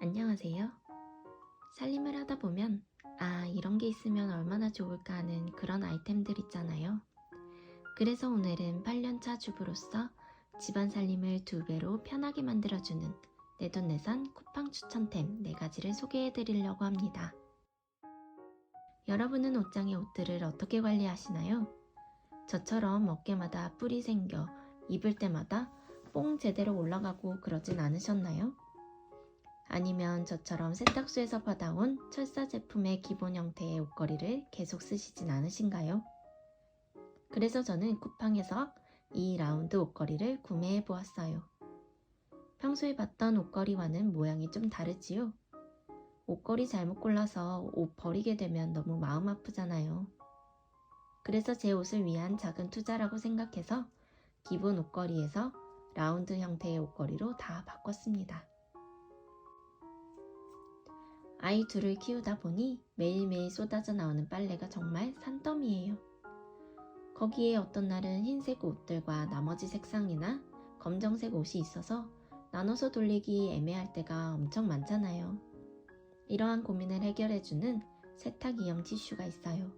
안녕하세요. 살림을 하다 보면, 아, 이런 게 있으면 얼마나 좋을까 하는 그런 아이템들 있잖아요. 그래서 오늘은 8년차 주부로서 집안 살림을 두 배로 편하게 만들어주는 내돈내산 쿠팡 추천템 4가지를 소개해 드리려고 합니다. 여러분은 옷장의 옷들을 어떻게 관리하시나요? 저처럼 어깨마다 뿔이 생겨 입을 때마다 뽕 제대로 올라가고 그러진 않으셨나요? 아니면 저처럼 세탁소에서 받아온 철사 제품의 기본 형태의 옷걸이를 계속 쓰시진 않으신가요? 그래서 저는 쿠팡에서 이 라운드 옷걸이를 구매해 보았어요. 평소에 봤던 옷걸이와는 모양이 좀 다르지요? 옷걸이 잘못 골라서 옷 버리게 되면 너무 마음 아프잖아요. 그래서 제 옷을 위한 작은 투자라고 생각해서 기본 옷걸이에서 라운드 형태의 옷걸이로 다 바꿨습니다. 아이 둘을 키우다 보니 매일매일 쏟아져 나오는 빨래가 정말 산더미예요. 거기에 어떤 날은 흰색 옷들과 나머지 색상이나 검정색 옷이 있어서 나눠서 돌리기 애매할 때가 엄청 많잖아요. 이러한 고민을 해결해주는 세탁이형 티슈가 있어요.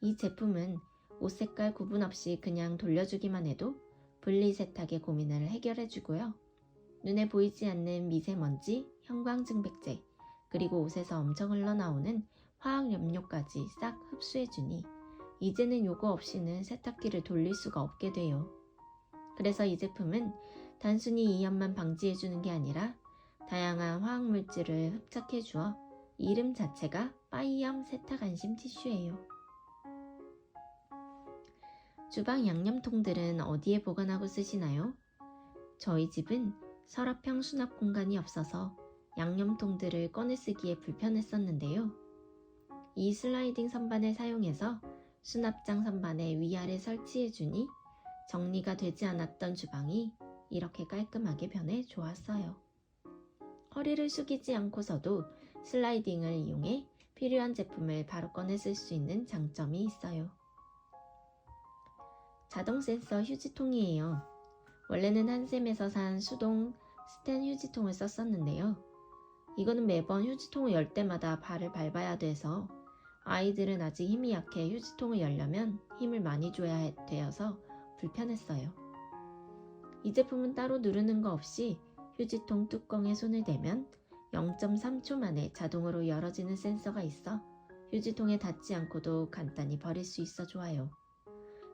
이 제품은 옷 색깔 구분 없이 그냥 돌려주기만 해도 분리 세탁의 고민을 해결해주고요. 눈에 보이지 않는 미세먼지, 형광증백제, 그리고 옷에서 엄청 흘러나오는 화학 염료까지 싹 흡수해주니 이제는 요거 없이는 세탁기를 돌릴 수가 없게 돼요. 그래서 이 제품은 단순히 이염만 방지해주는 게 아니라 다양한 화학물질을 흡착해 주어 이름 자체가 빠이염 세탁 안심 티슈예요. 주방 양념통들은 어디에 보관하고 쓰시나요? 저희 집은 서랍형 수납 공간이 없어서 양념통들을 꺼내 쓰기에 불편했었는데요. 이 슬라이딩 선반을 사용해서 수납장 선반에 위아래 설치해주니 정리가 되지 않았던 주방이 이렇게 깔끔하게 변해 좋았어요. 허리를 숙이지 않고서도 슬라이딩을 이용해 필요한 제품을 바로 꺼내 쓸 수 있는 장점이 있어요. 자동 센서 휴지통이에요. 원래는 한샘에서 산 수동 스텐 휴지통을 썼었는데요. 이거는 매번 휴지통을 열 때마다 발을 밟아야 돼서 아이들은 아직 힘이 약해 휴지통을 열려면 힘을 많이 줘야 되어서 불편했어요. 이 제품은 따로 누르는 거 없이 휴지통 뚜껑에 손을 대면 0.3초 만에 자동으로 열어지는 센서가 있어 휴지통에 닿지 않고도 간단히 버릴 수 있어 좋아요.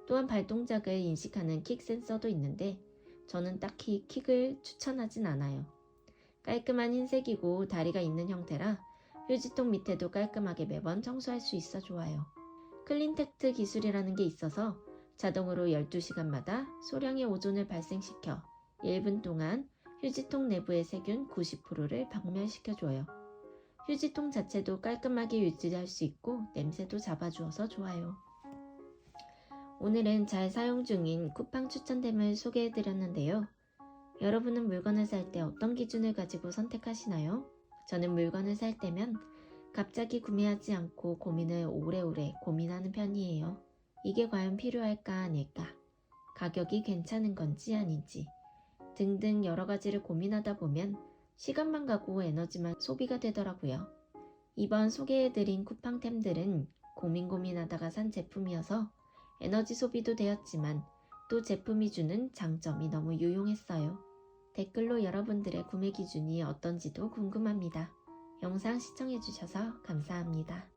또한 발동작을 인식하는 킥 센서도 있는데 저는 딱히 킥을 추천하진 않아요. 깔끔한 흰색이고 다리가 있는 형태라 휴지통 밑에도 깔끔하게 매번 청소할 수 있어 좋아요. 클린텍트 기술이라는 게 있어서 자동으로 12시간마다 소량의 오존을 발생시켜 1분 동안 휴지통 내부의 세균 90%를 박멸시켜줘요. 휴지통 자체도 깔끔하게 유지할 수 있고 냄새도 잡아주어서 좋아요. 오늘은 잘 사용 중인 쿠팡 추천템을 소개해드렸는데요. 여러분은 물건을 살 때 어떤 기준을 가지고 선택하시나요? 저는 물건을 살 때면 갑자기 구매하지 않고 고민을 오래오래 고민하는 편이에요. 이게 과연 필요할까 아닐까? 가격이 괜찮은 건지 아닌지 등등 여러 가지를 고민하다 보면 시간만 가고 에너지만 소비가 되더라고요. 이번 소개해드린 쿠팡템들은 고민 고민하다가 산 제품이어서 에너지 소비도 되었지만 또 제품이 주는 장점이 너무 유용했어요. 댓글로 여러분들의 구매 기준이 어떤지도 궁금합니다. 영상 시청해주셔서 감사합니다.